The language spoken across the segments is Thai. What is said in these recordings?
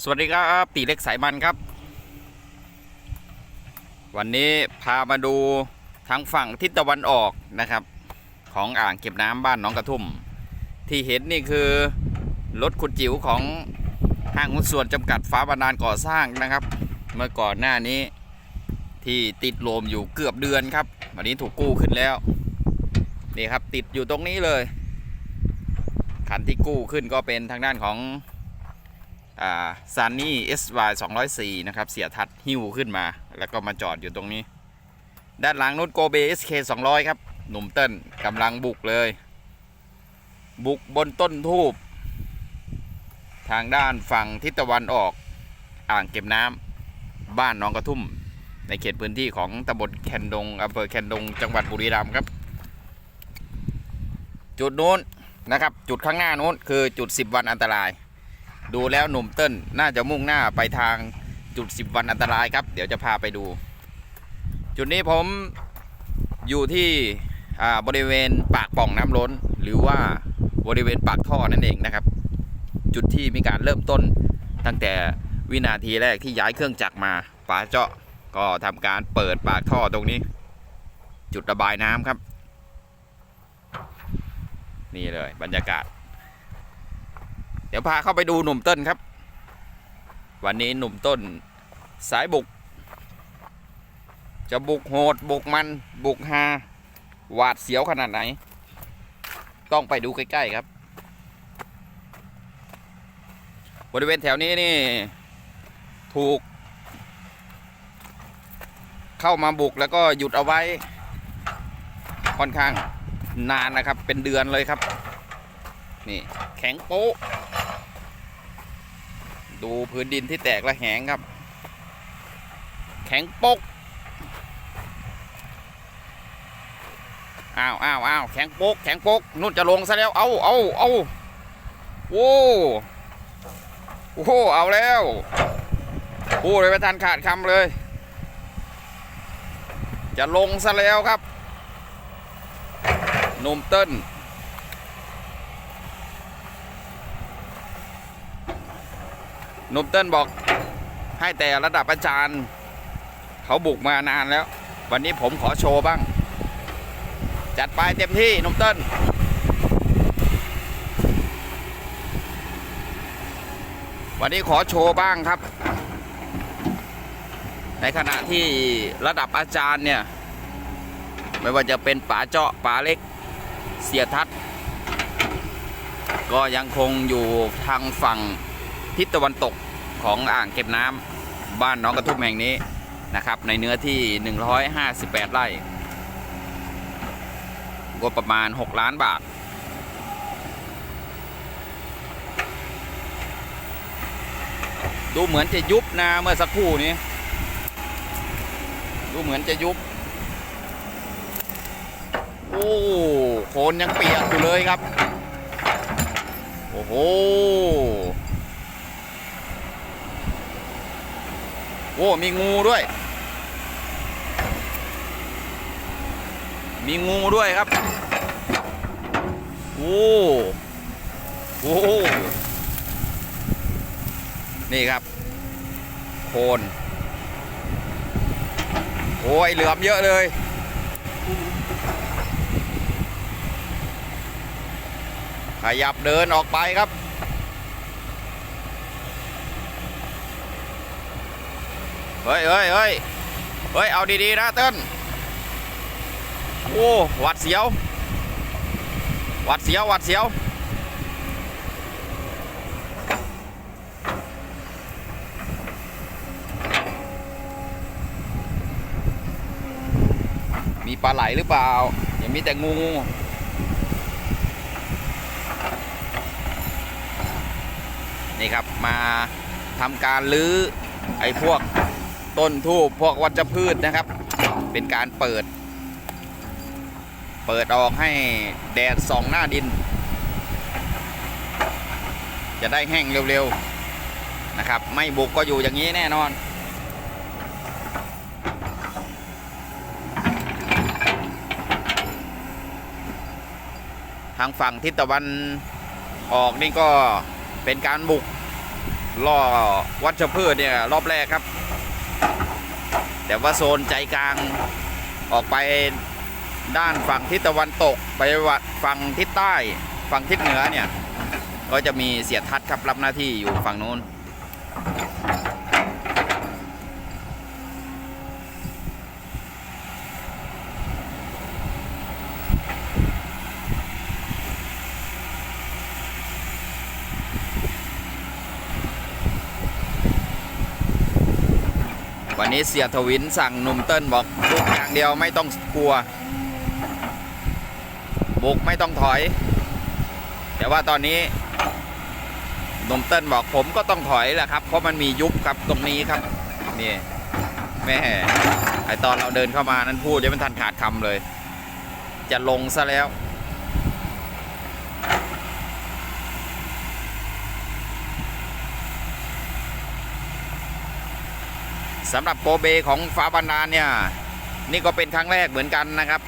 สวัสดีครับตีเล็กสายมันครับ วันนี้พามาดูทางฝั่งทิศตะวันออกนะครับ ของอ่างเก็บน้ำบ้านน้องกระทุ่ม ที่เห็นนี่คือรถขุดจิ๋วของห้างหุ้นส่วนจำกัดฟ้าบรรดาลก่อสร้างนะครับ เมื่อก่อนหน้านี้ที่ติดโลมอยู่เกือบเดือนครับ วันนี้ถูกกู้ขึ้นแล้วนี่ครับติดอยู่ตรงนี้เลย คันที่กู้ขึ้นก็เป็นทางด้านของ ซันนี่ SY 204 นะครับ เสียทัดหิ้วขึ้นมา แล้วก็มาจอดอยู่ตรงนี้ ด้านหลังนู้นโกเบ SK 200 ครับ หนุ่มเต้นกำลังบุกเลย บุกบนต้นทูบ ทางด้านฝั่งทิศตะวันออกอ่างเก็บน้ำบ้านหนองกระทุ่ม ในเขตพื้นที่ของตำบลแคนดงอำเภอแคนดงจังหวัดบุรีรัมย์ครับ จุดนู้นนะครับ จุดข้างหน้านู้นคือจุด 10 วันอันตราย ดูแล้วหนุ่มเติ้ลน่าจะมุ่งหน้าไปทางจุด 10 วันอันตรายครับ เดี๋ยวจะพาไปดู จุดนี้ผมอยู่ที่อ่าบริเวณปากป่องน้ำล้น หรือว่าบริเวณปากท่อนั่นเองนะครับ จุดที่มีการเริ่มต้น ตั้งแต่วินาทีแรกที่ย้ายเครื่องจักรมาป๋าเจาะก็ทำการเปิดปากท่อตรงนี้ จุดระบายน้ำครับ นี่เลยบรรยากาศ เดี๋ยวพาเข้าไปดูหนุ่มต้นครับ วันนี้หนุ่มต้นสายบุก จะบุกโหด บุกมัน บุกฮาหวาดเสียวขนาดไหน ต้องไปดูใกล้ๆครับ บริเวณแถวนี้นี่ ถูก เข้ามาบุกแล้วก็หยุดเอาไว้ ค่อนข้างนานนะครับ เป็นเดือนเลยครับ นี่ แข็งโป๊ะ ดูพื้นดินที่แตกและแหงครับ แข็งปกอ้าวอ้าวอ้าวแข็งปกแข็งปกนุ่นจะลงซะแล้ว เอาเอาเอาโอ้โอ้เอาแล้วพูดเลยไม่ทันขาดคำเลย จะลงซะแล้วครับหนุ่มเต้น หนุ่มเต้นบอกให้แต่ระดับอาจารย์ เขาบุกมานานแล้ว วันนี้ผมขอโชว์บ้าง จัดไปเต็มที่หนุ่มเต้นวันนี้ขอโชว์บ้างครับ ในขณะที่ระดับอาจารย์เนี่ย ไม่ว่าจะเป็นป๋าเจาะป๋าเล็กเสียทัศน์ก็ยังคงอยู่ทางฝั่ง ทิศตะวันตกของอ่างเก็บน้ำบ้านน้องกระทุ่มแห่งนี้นะครับ ในเนื้อที่ 158 ไร่งบประมาณ 6 ล้านบาท ดูเหมือนจะยุบนะเมื่อสักครู่นี้ ดูเหมือนจะยุบ โอ้โคนยังเปียกอยู่เลยครับ โอ้โห โอ้มีงูด้วย มีงูด้วยครับ โอ้โอ้นี่ครับ โคน โอ้ยเหลือมเยอะเลยขยับเดินออกไปครับ เฮ้ยเฮ้ยเฮ้ยเฮ้ย เอาดี ๆ นะเติ้ลโอ้หวัดเสียว หวัดเสียว หวัดเสียว มีปลาไหลหรือเปล่า ยังมีแต่งูนี่ครับมาทำการลื้อไอ้พวก ต้นทูบพวกวัชพืชนะครับ เป็นการเปิด เปิดออกให้แดดส่องหน้าดิน จะได้แห้งเร็วๆนะครับ ไม่บุกก็อยู่อย่างนี้แน่นอนทางฝั่งทิศตะวันออกนี่ก็เป็นการบุกล่อวัชพืชเนี่ยรอบแรกครับ แต่ว่าโซนใจกลางออกไปด้านฝั่งทิศตะวันตก ไปวัดฝั่งทิศใต้ฝั่งทิศเหนือเนี่ย ก็จะมีเสียทัดครับรับหน้าที่อยู่ฝั่งนู้น วันนี้เสียทวินสั่งหนุ่มเติ้ลบอกบุกอย่างเดียวไม่ต้องกลัว บุกไม่ต้องถอย แต่ว่าตอนนี้หนุ่มเติ้ลบอกผมก็ต้องถอยแหละครับ เพราะมันมียุบครับตรงนี้ครับนี่แม่ไอตอนเราเดินเข้ามานั้นพูดยังไม่ทันขาดคำเลย จะลงซะแล้ว สำหรับโปรเบของฟ้าบันดาลเนี่ย นี่ก็เป็นครั้งแรกเหมือนกันนะครับ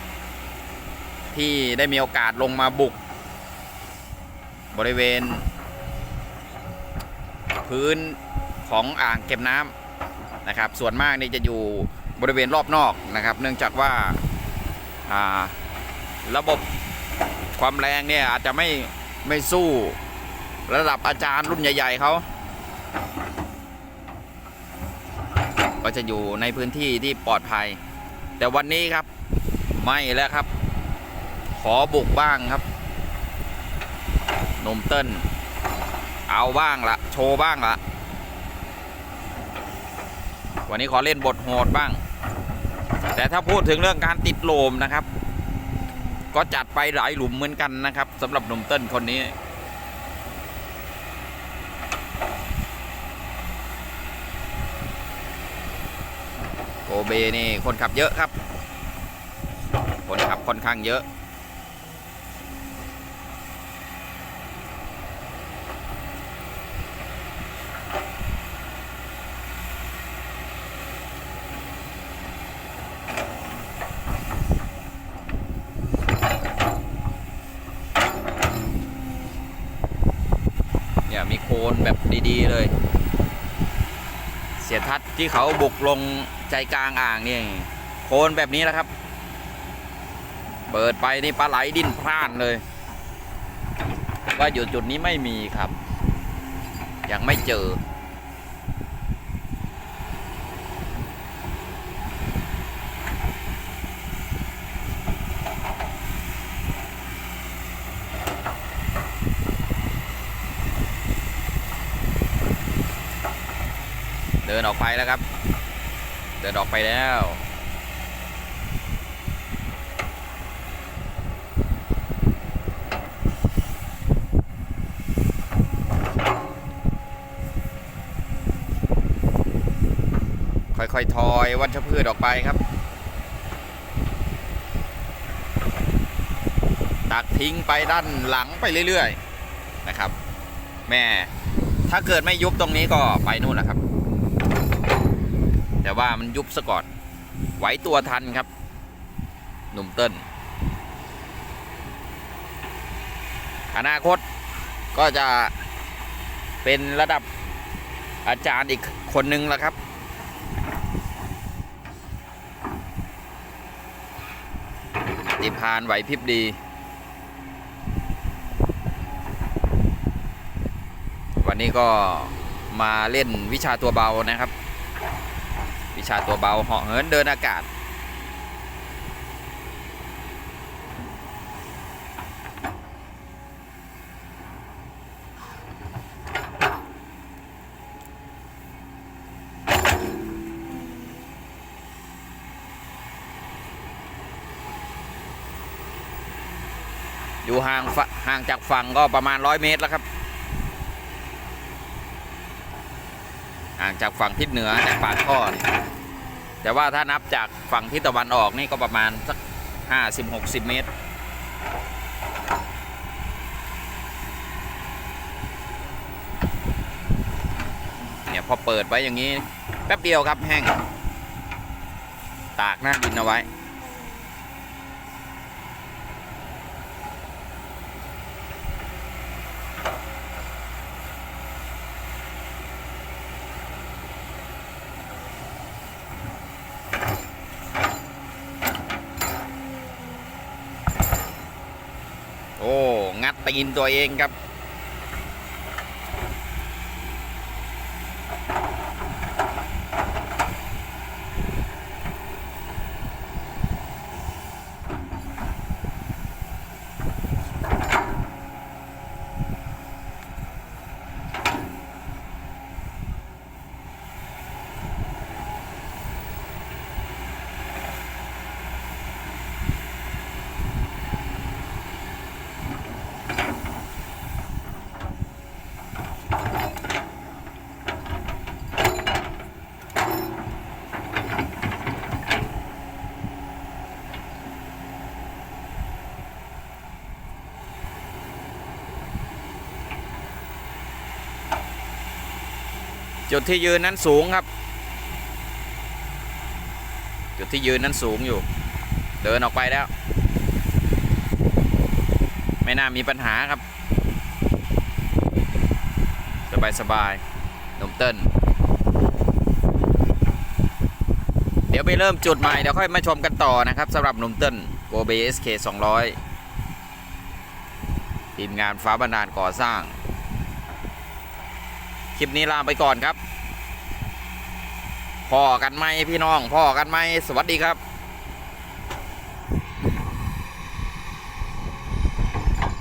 ที่ได้มีโอกาสลงมาบุก บริเวณ พื้นของอ่างเก็บน้ำนะครับ ส่วนมากนี่จะอยู่บริเวณรอบนอกนะครับ เนื่องจากว่าาระบบความแรงเนี่ยอาจจะไม่ไม่สู้ระดับอาจารย์รุ่นใหญ่ ๆเขา จะอยู่ในพื้นที่ที่ปลอดภัย แต่วันนี้ครับ ไม่แล้วครับ ขอบุกบ้างครับนมเติ้ลเอาบ้างละโชว์บ้างละวันนี้ขอเล่นบทโหดบ้าง แต่ถ้าพูดถึงเรื่องการติดโลมนะครับ ก็จัดไปหลายหลุมเหมือนกันนะครับสำหรับหนุ่มเติ้ลคนนี้ เบนี่คนขับเยอะครับ คนขับค่อนข้างเยอะ เนี่ยมีโคนแบบดี ๆ เลย เสียทัศน์ที่เขาบุกลง ใจกลางอ่างนี่โคนแบบนี้แหละครับ เปิดไปนี่ปลาไหลดิ้นพร่านเลยว่าอยู่จุดนี้ไม่มีครับ ยังไม่เจอ เดินออกไปแล้วครับ เดินออกไปแล้ว ค่อยๆ ทอยวัชพืชออกไปครับ ตักทิ้งไปด้านหลังไปเรื่อยๆ นะครับ แม่ ถ้าเกิดไม่ยุบตรงนี้ก็ไปนู่นแหละครับ แต่ว่ามันยุบซะก่อนไหวตัวทันครับ หนุ่มเติ้ลอนาคตก็จะเป็นระดับอาจารย์อีกคนนึงแล้วครับติพานไหวพริบดี วันนี้ก็มาเล่นวิชาตัวเบานะครับ ชาตัวเบาเหาะเหินเดินอากาศ อยู่ห่างฝห่างจากฝั่งก็ประมาณร้อยเมตรแล้วครับ ห่างจากฝั่งทิศเหนือจากปากท่อแต่ว่าถ้านับจากฝั่งทิศตะวันออกนี่ก็ประมาณสักห้าสิบหกสิบเมตร เนี่ยพอเปิดไว้อย่างนี้ แป๊บเดียวครับแห้ง ตากหน้าดินเอาไว้ ด ตีนตัวเองครับ จุดที่ยืนนั้นสูงครับ จุดที่ยืนนั้นสูงอยู่ เดินออกไปแล้ว ไม่น่ามีปัญหาครับ สบายสบายๆนุ่มเติ้ลเดี๋ยวไปเริ่มจุดใหม่ เดี๋ยวค่อยมาชมกันต่อนะครับสำหรับนุ่มเติ้ลโกเบสเค200ทีมงานฟ้าบันดาลก่อสร้าง คลิปนี้ลาไปก่อนครับพ่อกันไหมพี่น้องพ่อกันไหมสวัสดีครับ